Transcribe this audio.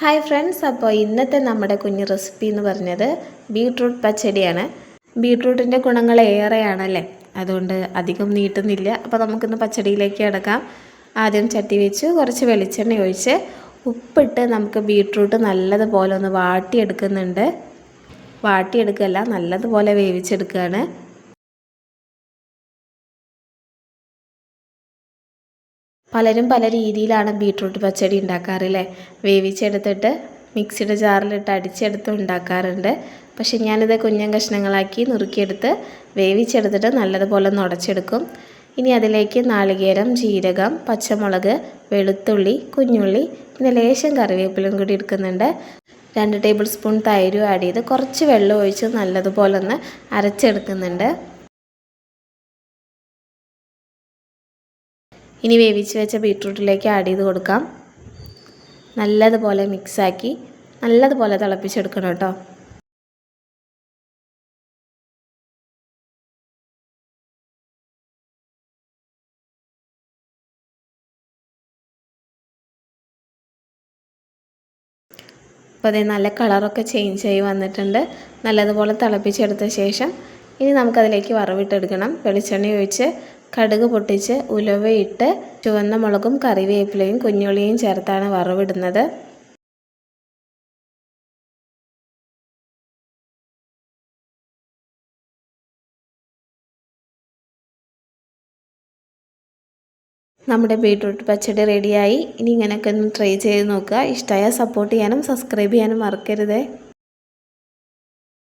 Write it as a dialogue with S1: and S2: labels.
S1: Hi friends അപ്പോൾ ഇന്നത്തെ നമ്മുടെ കുഞ്ഞ് റെസിപ്പി എന്ന് പറഞ്ഞത് ബീട്രൂട്ട് പച്ചടിയാണ്. ബീട്രൂട്ടിന്റെ ഗുണങ്ങൾ ഏറെയാണല്ലേ? അതുകൊണ്ട് അധികം നീട്ടുന്നില്ല. അപ്പോൾ നമുക്കിന്ന് പച്ചടിയിലേക്ക് കിടക്കാം. ആദ്യം ചട്ടി വെച്ച് കുറച്ച് വെളിച്ചെണ്ണ ഒഴിച്ച് ഉപ്പിട്ട് നമുക്ക് ബീട്രൂട്ട് നല്ലതുപോലെ ഒന്ന് വാട്ടിയെടുക്കുന്നുണ്ട്. വാട്ടിയെടുക്കുകയല്ല നല്ലതുപോലെ വേവിച്ചെടുക്കുകയാണ്. പലരും പല രീതിയിലാണ് ബീട്രൂട്ട് പച്ചടി ഉണ്ടാക്കാറില്ലേ? വേവിച്ചെടുത്തിട്ട് മിക്സിയുടെ ജാറിലിട്ട് അടിച്ചെടുത്ത് ഉണ്ടാക്കാറുണ്ട്. പക്ഷെ ഞാനിത് കുഞ്ഞൻ കഷ്ണങ്ങളാക്കി നുറുക്കിയെടുത്ത് വേവിച്ചെടുത്തിട്ട് നല്ലതുപോലെ നുടച്ചെടുക്കും. ഇനി അതിലേക്ക് നാളികേരം ജീരകം പച്ചമുളക് വെളുത്തുള്ളി കുഞ്ഞുള്ളി പിന്നെ ലേശം കറിവേപ്പിലും കൂടി എടുക്കുന്നുണ്ട്. രണ്ട് ടേബിൾ സ്പൂൺ തൈരും ആഡ് ചെയ്ത് കുറച്ച് വെള്ളം ഒഴിച്ച് നല്ലതുപോലെ ഒന്ന് അരച്ചെടുക്കുന്നുണ്ട്. ഇനി വേവിച്ച് വെച്ച ബീട്രൂട്ടിലേക്ക് ആഡ് ചെയ്ത് കൊടുക്കാം. നല്ലതുപോലെ മിക്സാക്കി നല്ലതുപോലെ തിളപ്പിച്ചെടുക്കണം കേട്ടോ. അപ്പോൾ അതേ നല്ല കളറൊക്കെ ചേഞ്ച് ആയി വന്നിട്ടുണ്ട്. നല്ലതുപോലെ തിളപ്പിച്ചെടുത്ത ശേഷം ഇനി നമുക്കതിലേക്ക് വറവിട്ടെടുക്കണം. വെളിച്ചെണ്ണ ഒഴിച്ച് കടുക് പൊട്ടിച്ച് ഉലവയിട്ട് ചുവന്ന മുളകും കറിവേപ്പിലയും കുഞ്ഞുള്ളിയും ചേർത്താണ് വറവിടുന്നത്. നമ്മുടെ ബീട്രൂട്ട് പച്ചടി റെഡിയായി. ഇനി ഇങ്ങനെയൊക്കെ ഒന്ന് ട്രൈ ചെയ്ത് നോക്കുക. ഇഷ്ടമായാൽ സപ്പോർട്ട് ചെയ്യാനും സബ്സ്ക്രൈബ് ചെയ്യാനും മറക്കരുതേ.